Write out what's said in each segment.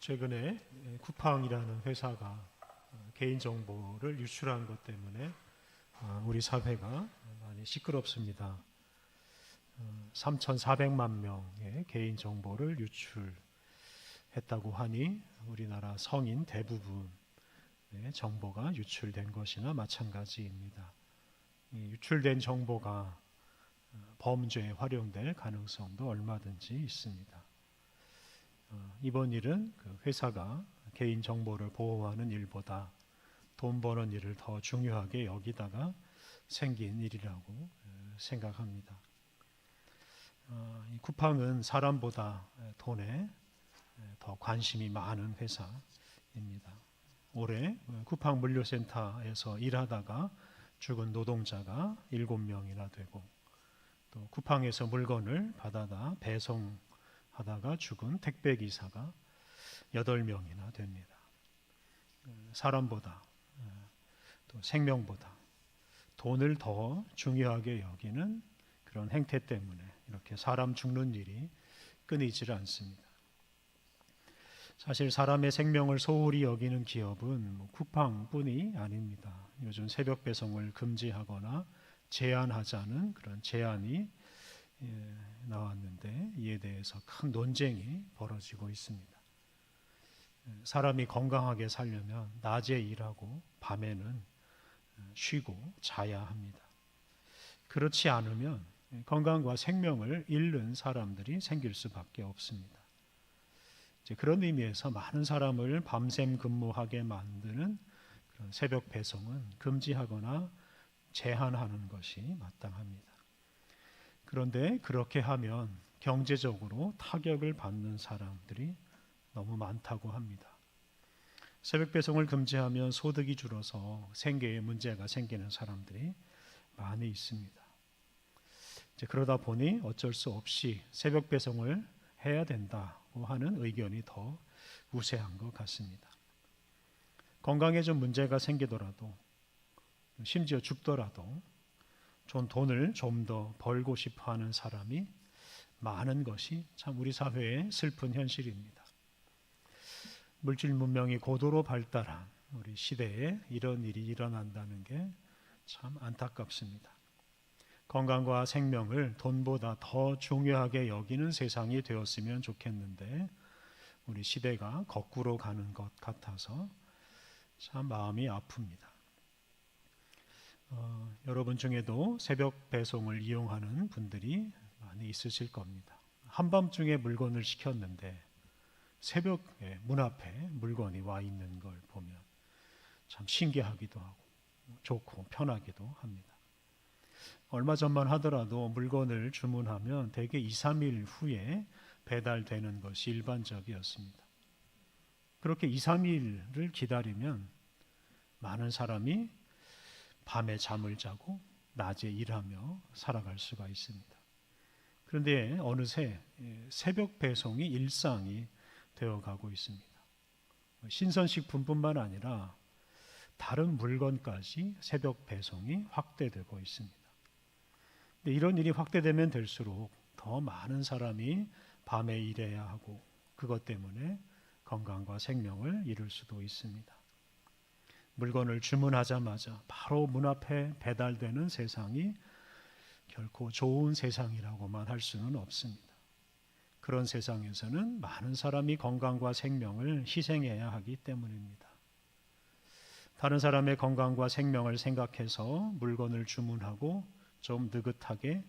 최근에 쿠팡이라는 회사가 어, 개인 정보를 유출한 것 때문에 어, 우리 사회가 많이 시끄럽습니다. 3,400만 명의 개인 정보를 유출했다고 하니 우리나라 성인 대부분의 정보가 유출된 것이나 마찬가지입니다. 유출된 정보가 어, 범죄에 활용될 가능성도 얼마든지 있습니다. 어, 이번 일은 그 회사가 개인 정보를 보호하는 일보다 돈 버는 일을 더 중요하게 여기다가 생긴 일이라고 어, 생각합니다. 이 쿠팡은 사람보다 돈에 더 관심이 많은 회사입니다. 올해 쿠팡 물류센터에서 일하다가 죽은 노동자가 7명이나 되고 또 쿠팡에서 물건을 받아다 배송 하다가 죽은 택배 기사가 8명이나 됩니다. 사람보다 또 생명보다 돈을 더 중요하게 여기는 그런 행태 때문에 이렇게 사람 죽는 일이 끊이질 않습니다. 사실 사람의 생명을 소홀히 여기는 기업은 뭐 쿠팡뿐이 아닙니다. 요즘 새벽 배송을 금지하거나 제한하자는 그런 제안이 예, 나왔는데 이에 대해서 큰 논쟁이 벌어지고 있습니다. 예, 사람이 건강하게 살려면 낮에 일하고 밤에는 어, 쉬고 자야 합니다. 그렇지 않으면 건강과 생명을 잃는 사람들이 생길 수밖에 없습니다. 그런 의미에서 많은 사람을 밤샘 근무하게 만드는 새벽 배송은 금지하거나 제한하는 것이 마땅합니다. 그런데 그렇게 하면 경제적으로 타격을 받는 사람들이 너무 많다고 합니다. 새벽 배송을 금지하면 소득이 줄어서 생계에 문제가 생기는 사람들이 많이 있습니다. 이제 그러다 보니 어쩔 수 없이 새벽 배송을 해야 된다고 하는 의견이 더 우세한 것 같습니다. 건강에 좀 문제가 생기더라도 심지어 죽더라도 좀 돈을 좀 더 벌고 싶어 하는 사람이 많은 것이 참 우리 사회의 슬픈 현실입니다. 물질 문명이 고도로 발달한 우리 시대에 이런 일이 일어난다는 게 참 안타깝습니다. 건강과 생명을 돈보다 더 중요하게 여기는 세상이 되었으면 좋겠는데 우리 시대가 거꾸로 가는 것 같아서 참 마음이 아픕니다. 어, 여러분 중에도 새벽 배송을 이용하는 분들이 많이 있으실 겁니다. 한밤중에 물건을 시켰는데 새벽에 문 앞에 물건이 와 있는 걸 보면 참 신기하기도 하고 좋고 편하기도 합니다. 얼마 전만 하더라도 물건을 주문하면 대개 2, 3일 후에 배달되는 것이 일반적이었습니다. 그렇게 2, 3일을 기다리면 많은 사람이 밤에 잠을 자고 낮에 일하며 살아갈 수가 있습니다. 그런데 어느새 새벽 배송이 일상이 되어 가고 있습니다. 신선식품뿐만 아니라 다른 물건까지 새벽 배송이 확대되고 있습니다. 이런 일이 확대되면 될수록 더 많은 사람이 밤에 일해야 하고 그것 때문에 건강과 생명을 잃을 수도 있습니다. 물건을 주문하자마자 바로 문 앞에 배달되는 세상이 결코 좋은 세상이라고만 할 수는 없습니다. 그런 세상에서는 많은 사람이 건강과 생명을 희생해야 하기 때문입니다. 다른 사람의 건강과 생명을 생각해서 물건을 주문하고 좀 느긋하게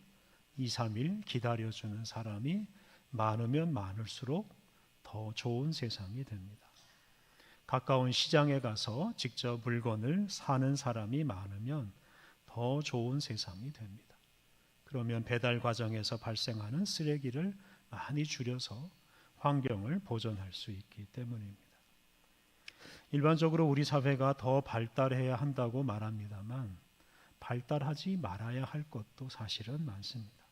2, 3일 기다려주는 사람이 많으면 많을수록 더 좋은 세상이 됩니다. 가까운 시장에 가서 직접 물건을 사는 사람이 많으면 더 좋은 세상이 됩니다. 그러면 배달 과정에서 발생하는 쓰레기를 많이 줄여서 환경을 보존할 수 있기 때문입니다. 일반적으로 우리 사회가 더 발달해야 한다고 말합니다만 발달하지 말아야 할 것도 사실은 많습니다.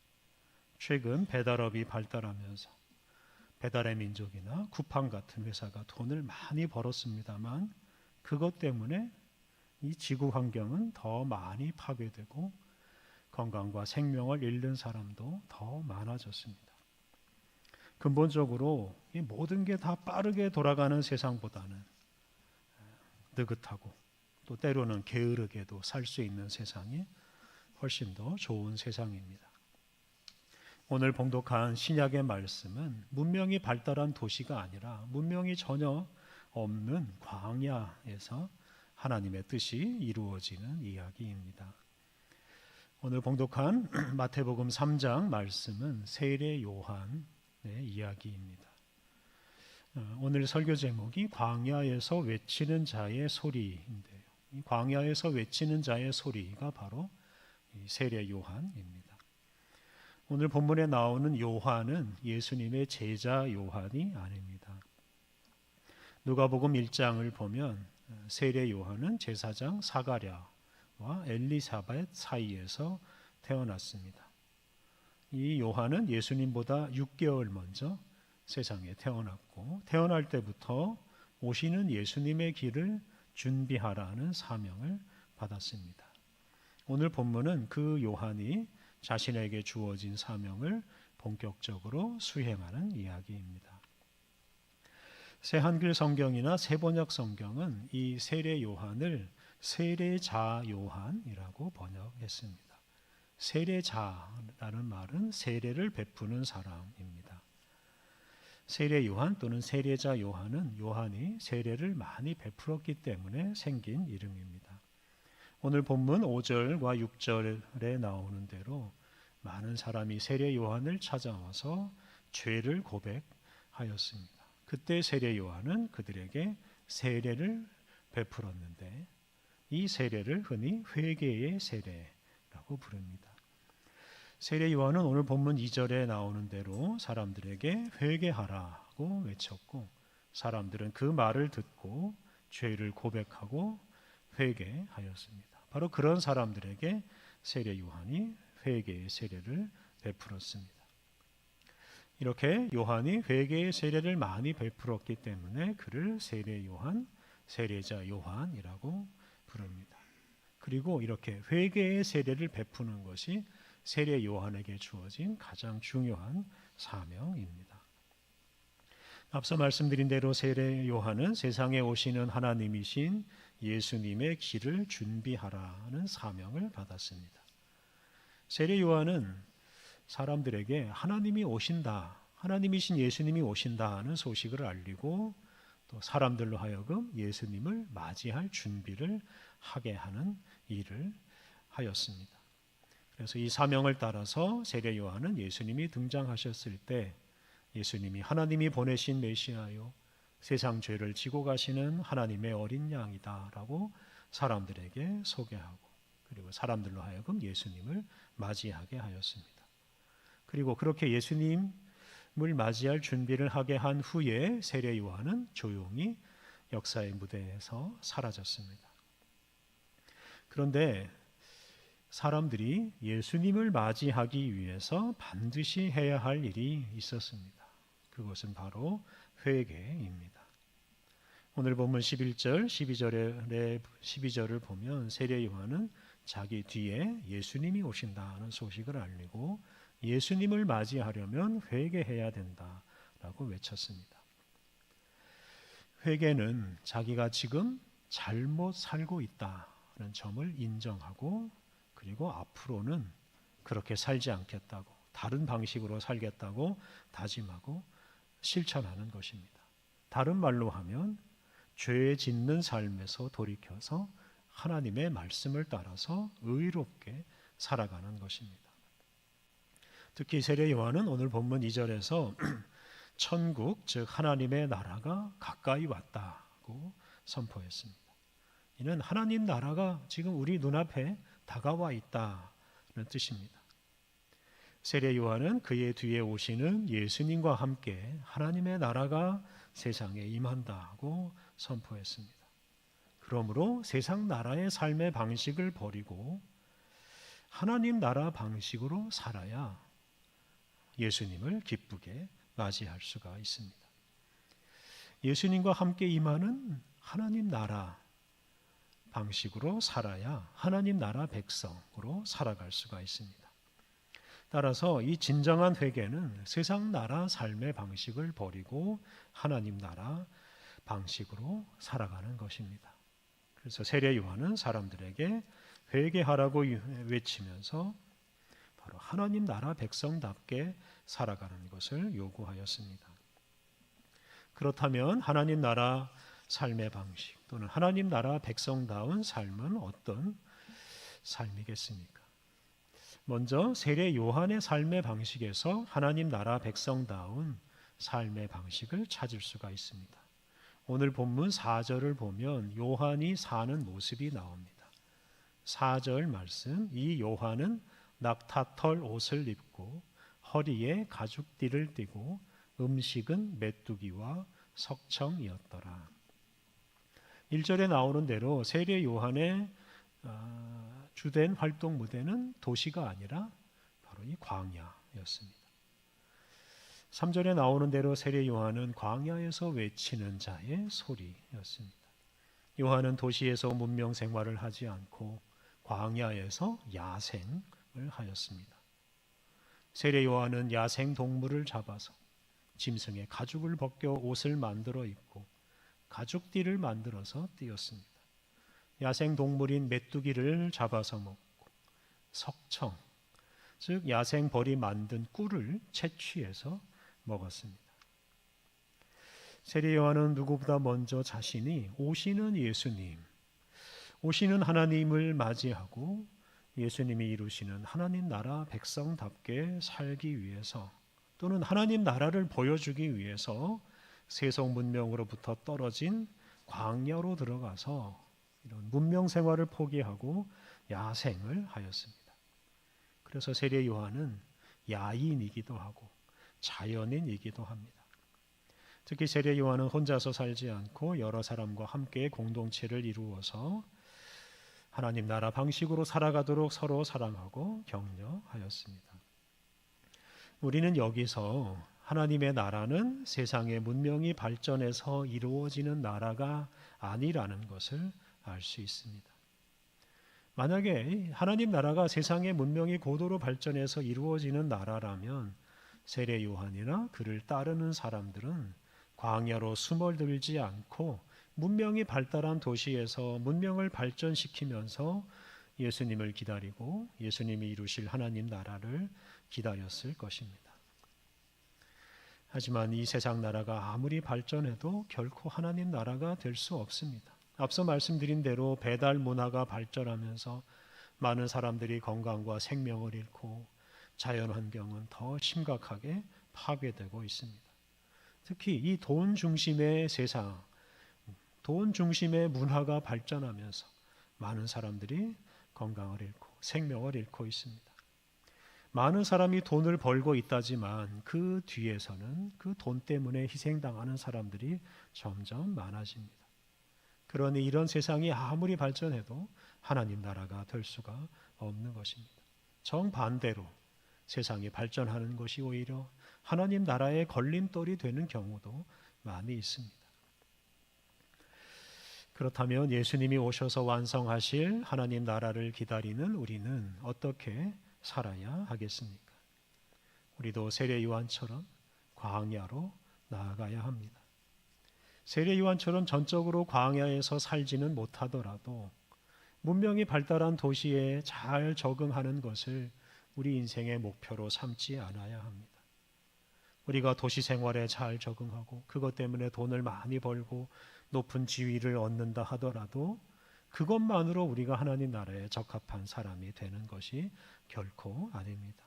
최근 배달업이 발달하면서 배달의 민족이나 쿠팡 같은 회사가 돈을 많이 벌었습니다만 그것 때문에 이 지구 환경은 더 많이 파괴되고 건강과 생명을 잃는 사람도 더 많아졌습니다. 근본적으로 이 모든 게 다 빠르게 돌아가는 세상보다는 느긋하고 또 때로는 게으르게도 살 수 있는 세상이 훨씬 더 좋은 세상입니다. 오늘 봉독한 신약의 말씀은 문명이 발달한 도시가 아니라 문명이 전혀 없는 광야에서 하나님의 뜻이 이루어지는 이야기입니다. 오늘 봉독한 마태복음 3장 말씀은 세례 요한의 이야기입니다. 어, 오늘 설교 제목이 광야에서 외치는 자의 소리인데요. 이 광야에서 외치는 자의 소리가 바로 세례 요한입니다. 오늘 본문에 나오는 요한은 예수님의 제자 요한이 아닙니다. 누가복음 1장을 보면 세례 요한은 제사장 사가랴와 엘리사벳 사이에서 태어났습니다. 이 요한은 예수님보다 6개월 먼저 세상에 태어났고 태어날 때부터 오시는 예수님의 길을 준비하라는 사명을 받았습니다. 오늘 본문은 그 요한이 자신에게 주어진 사명을 본격적으로 수행하는 이야기입니다. 새 한글 성경이나 새 번역 성경은 이 세례 요한을 세례자 요한이라고 번역했습니다. 세례자라는 말은 세례를 베푸는 사람입니다. 세례 요한 또는 세례자 요한은 요한이 세례를 많이 베풀었기 때문에 생긴 이름입니다. 오늘 본문 5절과 6절에 나오는 대로 많은 사람이 세례 요한을 찾아와서 죄를 고백하였습니다. 그때 세례 요한은 그들에게 세례를 베풀었는데 이 세례를 흔히 회개의 세례라고 부릅니다. 세례 요한은 오늘 본문 2절에 나오는 대로 사람들에게 회개하라고 외쳤고 사람들은 그 말을 듣고 죄를 고백하고 회개하였습니다. 바로 그런 사람들에게 세례 요한이 회개의 세례를 베풀었습니다. 이렇게 요한이 회개의 세례를 많이 베풀었기 때문에 그를 세례 요한, 세례자 요한이라고 부릅니다. 그리고 이렇게 회개의 세례를 베푸는 것이 세례 요한에게 주어진 가장 중요한 사명입니다. 앞서 말씀드린 대로 세례 요한은 세상에 오시는 하나님이신 예수님의 길을 준비하라는 사명을 받았습니다. 세례 요한은 사람들에게 하나님이 오신다, 하나님이신 예수님이 오신다는 소식을 알리고 또 사람들로 하여금 예수님을 맞이할 준비를 하게 하는 일을 하였습니다. 그래서 이 사명을 따라서 세례 요한은 예수님이 등장하셨을 때 예수님이 하나님이 보내신 메시아요 세상 죄를 지고 가시는 하나님의 어린 양이다라고 사람들에게 소개하고 그리고 사람들로 하여금 예수님을 맞이하게 하였습니다. 그리고 그렇게 예수님을 맞이할 준비를 하게 한 후에 세례 요한은 조용히 역사의 무대에서 사라졌습니다. 그런데 사람들이 예수님을 맞이하기 위해서 반드시 해야 할 일이 있었습니다. 그것은 바로 회개입니다. 오늘 본문 11절, 12절에 12절을 보면 세례 요한은 자기 뒤에 예수님이 오신다는 소식을 알리고 예수님을 맞이하려면 회개해야 된다라고 외쳤습니다. 회개는 자기가 지금 잘못 살고 있다는 점을 인정하고 그리고 앞으로는 그렇게 살지 않겠다고 다른 방식으로 살겠다고 다짐하고 실천하는 것입니다. 다른 말로 하면 죄 짓는 삶에서 돌이켜서 하나님의 말씀을 따라서 의롭게 살아가는 것입니다. 특히 세례 요한은 오늘 본문 2절에서 천국 즉 하나님의 나라가 가까이 왔다고 선포했습니다. 이는 하나님 나라가 지금 우리 눈앞에 다가와 있다는 뜻입니다. 세례 요한은 그의 뒤에 오시는 예수님과 함께 하나님의 나라가 세상에 임한다고 선포했습니다. 그러므로 세상 나라의 삶의 방식을 버리고 하나님 나라 방식으로 살아야 예수님을 기쁘게 맞이할 수가 있습니다. 예수님과 함께 임하는 하나님 나라 방식으로 살아야 하나님 나라 백성으로 살아갈 수가 있습니다. 따라서 이 진정한 회개는 세상 나라 삶의 방식을 버리고 하나님 나라 방식으로 살아가는 것입니다. 그래서 세례 요한은 사람들에게 회개하라고 외치면서 바로 하나님 나라 백성답게 살아가는 것을 요구하였습니다. 그렇다면 하나님 나라 삶의 방식 또는 하나님 나라 백성다운 삶은 어떤 삶이겠습니까? 먼저 세례 요한의 삶의 방식에서 하나님 나라 백성다운 삶의 방식을 찾을 수가 있습니다. 오늘 본문 4절을 보면 요한이 사는 모습이 나옵니다. 4절 말씀 이 요한은 낙타털 옷을 입고 허리에 가죽띠를 띠고 음식은 메뚜기와 석청이었더라. 1절에 나오는 대로 세례 요한의 아, 주된 활동 무대는 도시가 아니라 바로 이 광야였습니다. 3절에 나오는 대로 세례 요한은 광야에서 외치는 자의 소리였습니다. 요한은 도시에서 문명 생활을 하지 않고 광야에서 야생을 하였습니다. 세례 요한은 야생 동물을 잡아서 짐승의 가죽을 벗겨 옷을 만들어 입고 가죽띠를 만들어서 띄었습니다. 야생 동물인 메뚜기를 잡아서 먹고 석청, 즉 야생 벌이 만든 꿀을 채취해서 먹었습니다. 세례 요한은 누구보다 먼저 자신이 오시는 예수님, 오시는 하나님을 맞이하고 예수님이 이루시는 하나님 나라 백성답게 살기 위해서 또는 하나님 나라를 보여주기 위해서 세속 문명으로부터 떨어진 광야로 들어가서 이런 문명 생활을 포기하고 야생을 하였습니다. 그래서 세례 요한은 야인이기도 하고 자연인이기도 합니다. 특히 세례 요한은 혼자서 살지 않고 여러 사람과 함께 공동체를 이루어서 하나님 나라 방식으로 살아가도록 서로 사랑하고 격려하였습니다. 우리는 여기서 하나님의 나라는 세상의 문명이 발전해서 이루어지는 나라가 아니라는 것을 알 수 있습니다. 만약에 하나님 나라가 세상의 문명이 고도로 발전해서 이루어지는 나라라면 세례 요한이나 그를 따르는 사람들은 광야로 숨어들지 않고 문명이 발달한 도시에서 문명을 발전시키면서 예수님을 기다리고 예수님이 이루실 하나님 나라를 기다렸을 것입니다. 하지만 이 세상 나라가 아무리 발전해도 결코 하나님 나라가 될 수 없습니다. 앞서 말씀드린 대로 배달 문화가 발전하면서 많은 사람들이 건강과 생명을 잃고 자연 환경은 더 심각하게 파괴되고 있습니다. 특히 이 돈 중심의 세상, 돈 중심의 문화가 발전하면서 많은 사람들이 건강을 잃고 생명을 잃고 있습니다. 많은 사람이 돈을 벌고 있다지만 그 뒤에서는 그 돈 때문에 희생당하는 사람들이 점점 많아집니다. 그러니 이런 세상이 아무리 발전해도 하나님 나라가 될 수가 없는 것입니다. 정반대로 세상이 발전하는 것이 오히려 하나님 나라의 걸림돌이 되는 경우도 많이 있습니다. 그렇다면 예수님이 오셔서 완성하실 하나님 나라를 기다리는 우리는 어떻게 살아야 하겠습니까? 우리도 세례 요한처럼 광야로 나아가야 합니다. 세례 요한처럼 전적으로 광야에서 살지는 못하더라도 문명이 발달한 도시에 잘 적응하는 것을 우리 인생의 목표로 삼지 않아야 합니다. 우리가 도시 생활에 잘 적응하고 그것 때문에 돈을 많이 벌고 높은 지위를 얻는다 하더라도 그것만으로 우리가 하나님 나라에 적합한 사람이 되는 것이 결코 아닙니다.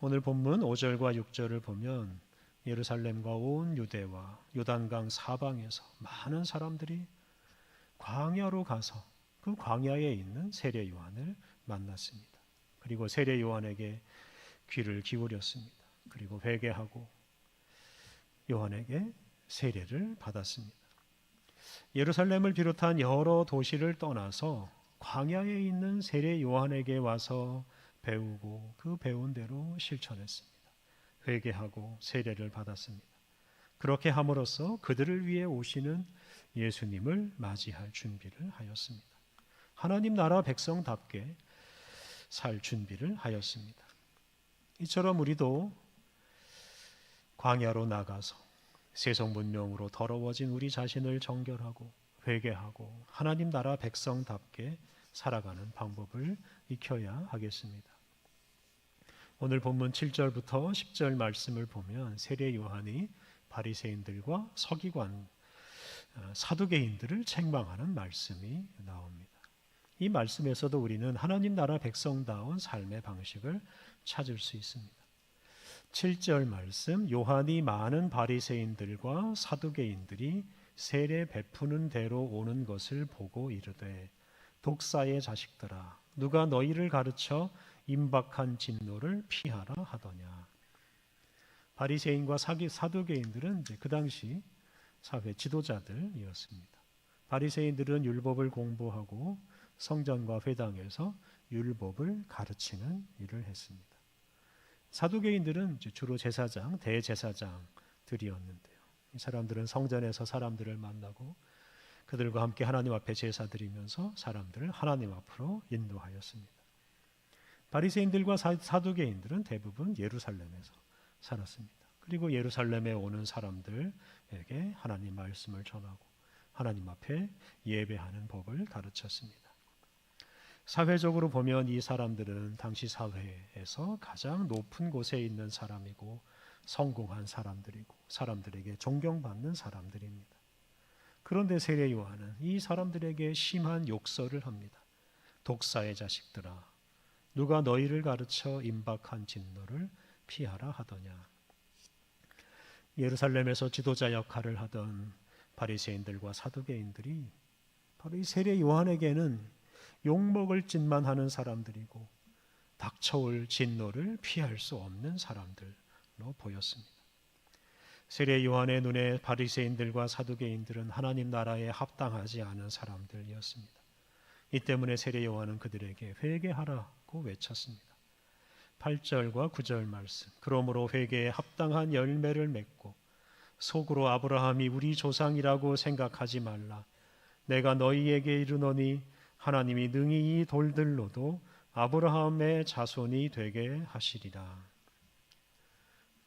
오늘 본문 5절과 6절을 보면 예루살렘과 온 유대와 요단강 사방에서 많은 사람들이 광야로 가서 그 광야에 있는 세례 요한을 만났습니다. 그리고 세례 요한에게 귀를 기울였습니다. 그리고 회개하고 요한에게 세례를 받았습니다. 예루살렘을 비롯한 여러 도시를 떠나서 광야에 있는 세례 요한에게 와서 배우고 그 배운 대로 실천했습니다. 회개하고 세례를 받았습니다. 그렇게 함으로써 그들을 위해 오시는 예수님을 맞이할 준비를 하였습니다. 하나님 나라 백성답게 살 준비를 하였습니다. 이처럼 우리도 광야로 나가서 세속 문명으로 더러워진 우리 자신을 정결하고 회개하고 하나님 나라 백성답게 살아가는 방법을 익혀야 하겠습니다. 오늘 본문 7절부터 10절 말씀을 보면 세례 요한이 바리새인들과 서기관 어, 사두개인들을 책망하는 말씀이 나옵니다. 이 말씀에서도 우리는 하나님 나라 백성다운 삶의 방식을 찾을 수 있습니다. 7절 말씀 요한이 많은 바리새인들과 사두개인들이 세례 베푸는 대로 오는 것을 보고 이르되 독사의 자식들아 누가 너희를 가르쳐 임박한 진노를 피하라 하더냐 바리새인과 사기 사두개인들은 이제 그 당시 사회 지도자들이었습니다. 바리새인들은 율법을 공부하고 성전과 회당에서 율법을 가르치는 일을 했습니다. 사두개인들은 주로 제사장, 대제사장들이었는데요. 이 사람들은 성전에서 사람들을 만나고 그들과 함께 하나님 앞에 제사 드리면서 사람들을 하나님 앞으로 인도하였습니다. 바리새인들과 사두개인들은 대부분 예루살렘에서 살았습니다. 그리고 예루살렘에 오는 사람들에게 하나님 말씀을 전하고 하나님 앞에 예배하는 법을 가르쳤습니다. 사회적으로 보면 이 사람들은 당시 사회에서 가장 높은 곳에 있는 사람이고 성공한 사람들이고 사람들에게 존경받는 사람들입니다. 그런데 세례 요한은 이 사람들에게 심한 욕설을 합니다. 독사의 자식들아, 누가 너희를 가르쳐 임박한 진노를 피하라 하더냐. 예루살렘에서 지도자 역할을 하던 바리새인들과 사두개인들이 바로 이 세례 요한에게는 욕먹을 짓만 하는 사람들이고 닥쳐올 진노를 피할 수 없는 사람들로 보였습니다. 세례 요한의 눈에 바리새인들과 사두개인들은 하나님 나라에 합당하지 않은 사람들이었습니다. 이 때문에 세례 요한은 그들에게 회개하라 고 외쳤습니다. 8절과 9절 말씀. 그러므로 회개에 합당한 열매를 맺고 속으로 아브라함이 우리 조상이라고 생각하지 말라. 내가 너희에게 이르노니 하나님이 능히 이 돌들로도 아브라함의 자손이 되게 하시리라.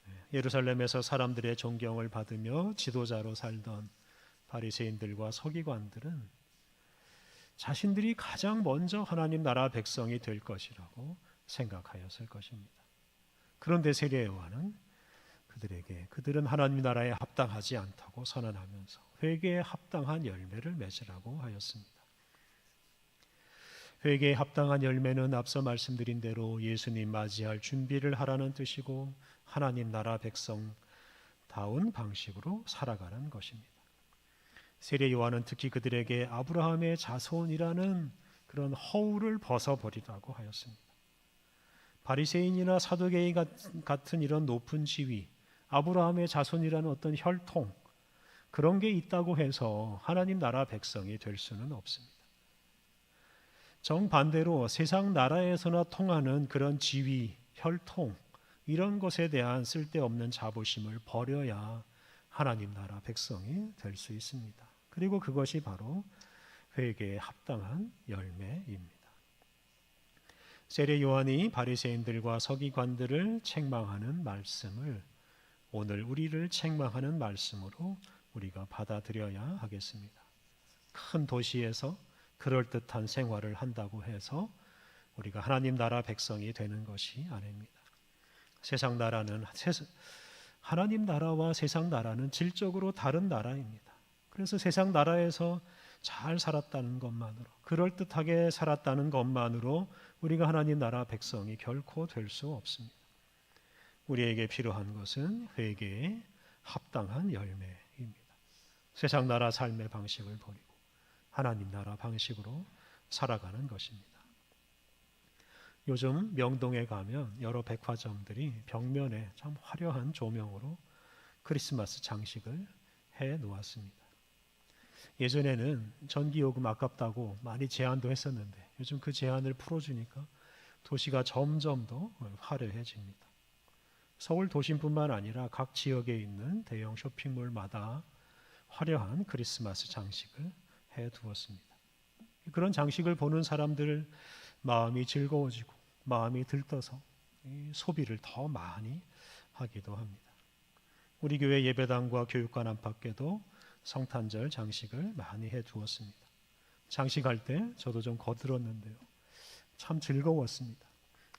네, 예루살렘에서 사람들의 존경을 받으며 지도자로 살던 바리새인들과 서기관들은 자신들이 가장 먼저 하나님 나라 백성이 될 것이라고 생각하였을 것입니다. 그런데 세례 요한은 그들에게 그들은 하나님 나라에 합당하지 않다고 선언하면서 회개에 합당한 열매를 맺으라고 하였습니다. 회개에 합당한 열매는 앞서 말씀드린 대로 예수님 맞이할 준비를 하라는 뜻이고 하나님 나라 백성 다운 방식으로 살아가는 것입니다. 세례 요한은 특히 그들에게 아브라함의 자손이라는 그런 허울을 벗어버리라고 하였습니다. 바리새인이나 사두개인 같은 이런 높은 지위, 아브라함의 자손이라는 어떤 혈통 그런 게 있다고 해서 하나님 나라 백성이 될 수는 없습니다. 정반대로 세상 나라에서나 통하는 그런 지위, 혈통 이런 것에 대한 쓸데없는 자부심을 버려야 하나님 나라 백성이 될 수 있습니다. 그리고 그것이 바로 회개에 합당한 열매입니다. 세례 요한이 바리새인들과 서기관들을 책망하는 말씀을 오늘 우리를 책망하는 말씀으로 우리가 받아들여야 하겠습니다. 큰 도시에서 그럴듯한 생활을 한다고 해서 우리가 하나님 나라 백성이 되는 것이 아닙니다. 세상 나라는 하나님 나라와 세상 나라는 질적으로 다른 나라입니다. 그래서 세상 나라에서 잘 살았다는 것만으로 그럴듯하게 살았다는 것만으로 우리가 하나님 나라 백성이 결코 될 수 없습니다. 우리에게 필요한 것은 회개에 합당한 열매입니다. 세상 나라 삶의 방식을 버리고 하나님 나라 방식으로 살아가는 것입니다. 요즘 명동에 가면 여러 백화점들이 벽면에 참 화려한 조명으로 크리스마스 장식을 해 놓았습니다. 예전에는 전기 요금 아깝다고 많이 제한도 했었는데 요즘 그 제한을 풀어주니까 도시가 점점 더 화려해집니다. 서울 도심뿐만 아니라 각 지역에 있는 대형 쇼핑몰마다 화려한 크리스마스 장식을 해 두었습니다. 그런 장식을 보는 사람들 마음이 즐거워지고 마음이 들떠서 이 소비를 더 많이 하기도 합니다. 우리 교회 예배당과 교육관 안팎에도 성탄절 장식을 많이 해 두었습니다. 장식할 때 저도 좀 거들었는데요. 참 즐거웠습니다.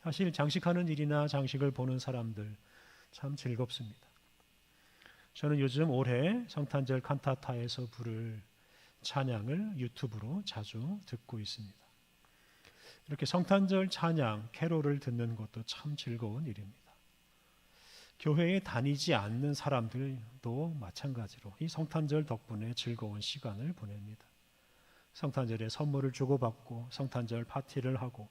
사실 장식하는 일이나 장식을 보는 사람들 참 즐겁습니다. 저는 요즘 올해 성탄절 칸타타에서 부를 찬양을 유튜브로 자주 듣고 있습니다. 이렇게 성탄절 찬양, 캐롤을 듣는 것도 참 즐거운 일입니다. 교회에 다니지 않는 사람들도 마찬가지로 이 성탄절 덕분에 즐거운 시간을 보냅니다. 성탄절에 선물을 주고받고 성탄절 파티를 하고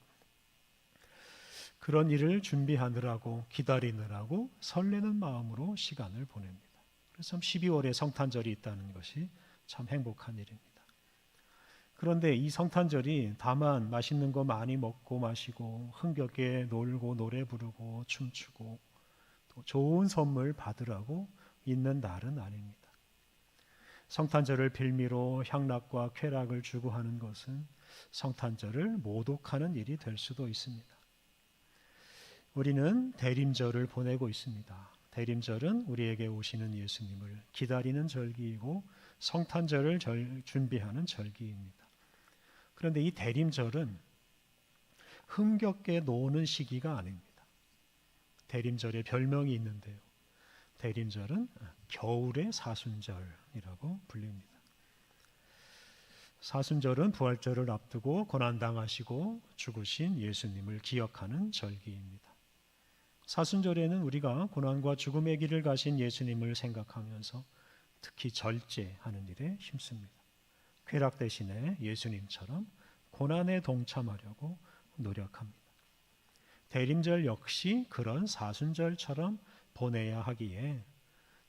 그런 일을 준비하느라고 기다리느라고 설레는 마음으로 시간을 보냅니다. 그래서 참 12월에 성탄절이 있다는 것이 참 행복한 일입니다. 그런데 이 성탄절이 다만 맛있는 거 많이 먹고 마시고 흥겹게 놀고 노래 부르고 춤추고 또 좋은 선물 받으라고 있는 날은 아닙니다. 성탄절을 빌미로 향락과 쾌락을 주고 하는 것은 성탄절을 모독하는 일이 될 수도 있습니다. 우리는 대림절을 보내고 있습니다. 대림절은 우리에게 오시는 예수님을 기다리는 절기이고 성탄절을 절, 준비하는 절기입니다. 그런데 이 대림절은 흥겹게 노는 시기가 아닙니다. 대림절에 별명이 있는데요. 대림절은 겨울의 사순절이라고 불립니다. 사순절은 부활절을 앞두고 고난당하시고 죽으신 예수님을 기억하는 절기입니다. 사순절에는 우리가 고난과 죽음의 길을 가신 예수님을 생각하면서 특히 절제하는 일에 힘씁니다. 쾌락 대신에 예수님처럼 고난에 동참하려고 노력합니다. 대림절 역시 그런 사순절처럼 보내야 하기에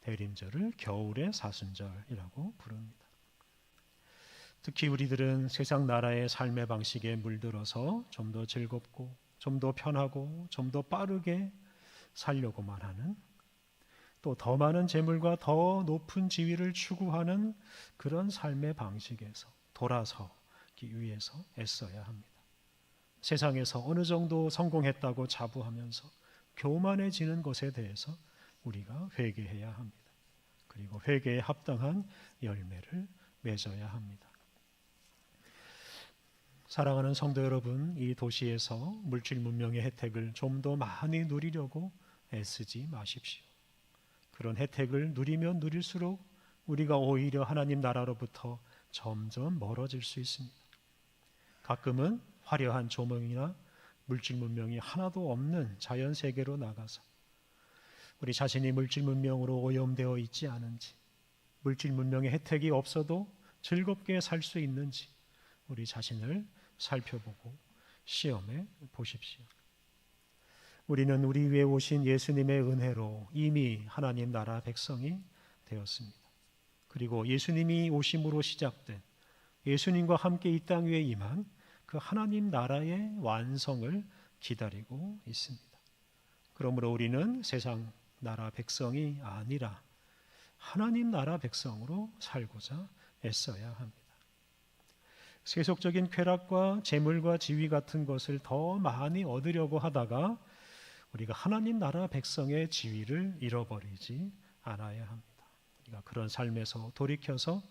대림절을 겨울의 사순절이라고 부릅니다. 특히 우리들은 세상 나라의 삶의 방식에 물들어서 좀 더 즐겁고 좀 더 편하고 좀 더 빠르게 살려고만 하는 또 더 많은 재물과 더 높은 지위를 추구하는 그런 삶의 방식에서 돌아서기 위해서 애써야 합니다. 세상에서 어느 정도 성공했다고 자부하면서 교만해지는 것에 대해서 우리가 회개해야 합니다. 그리고 회개에 합당한 열매를 맺어야 합니다. 사랑하는 성도 여러분, 이 도시에서 물질 문명의 혜택을 좀 더 많이 누리려고 애쓰지 마십시오. 그런 혜택을 누리면 누릴수록 우리가 오히려 하나님 나라로부터 점점 멀어질 수 있습니다. 가끔은 화려한 조명이나 물질 문명이 하나도 없는 자연 세계로 나가서 우리 자신이 물질 문명으로 오염되어 있지 않은지 물질 문명의 혜택이 없어도 즐겁게 살 수 있는지 우리 자신을 살펴보고 시험해 보십시오. 우리는 우리 위에 오신 예수님의 은혜로 이미 하나님 나라 백성이 되었습니다. 그리고 예수님이 오심으로 시작된 예수님과 함께 이 땅 위에 임한 그 하나님 나라의 완성을 기다리고 있습니다. 그러므로 우리는 세상 나라 백성이 아니라 하나님 나라 백성으로 살고자 애써야 합니다. 세속적인 쾌락과 재물과 지위 같은 것을 더 많이 얻으려고 하다가 우리가 하나님 나라 백성의 지위를 잃어버리지 않아야 합니다. 우리가 그런 삶에서 돌이켜서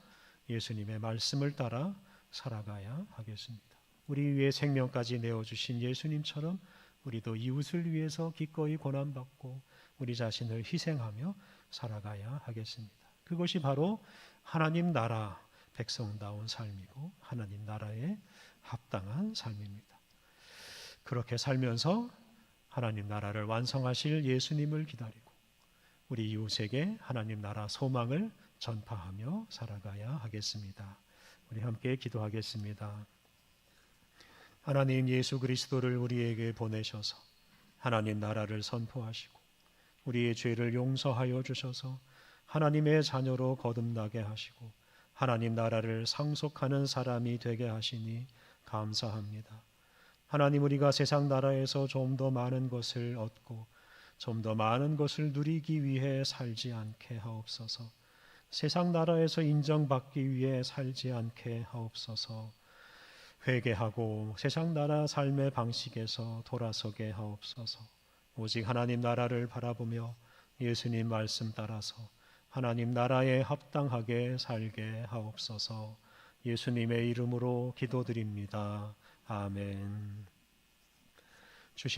예수님의 말씀을 따라 살아가야 하겠습니다. 우리 위해 생명까지 내어 주신 예수님처럼 우리도 이웃을 위해서 기꺼이 고난받고 우리 자신을 희생하며 살아가야 하겠습니다. 그것이 바로 하나님 나라 백성다운 삶이고 하나님 나라에 합당한 삶입니다. 그렇게 살면서 하나님 나라를 완성하실 예수님을 기다리고 우리 이웃에게 하나님 나라 소망을 전파하며 살아가야 하겠습니다. 우리 함께 기도하겠습니다. 하나님 예수 그리스도를 우리에게 보내셔서 하나님 나라를 선포하시고 우리의 죄를 용서하여 주셔서 하나님의 자녀로 거듭나게 하시고 하나님 나라를 상속하는 사람이 되게 하시니 감사합니다. 하나님 우리가 세상 나라에서 좀 더 많은 것을 얻고 좀 더 많은 것을 누리기 위해 살지 않게 하옵소서. 세상 나라에서 인정받기 위해 살지 않게 하옵소서. 회개하고 세상 나라 삶의 방식에서 돌아서게 하옵소서. 오직 하나님 나라를 바라보며 예수님 말씀 따라서 하나님 나라에 합당하게 살게 하옵소서. 예수님의 이름으로 기도드립니다. 아멘. 주신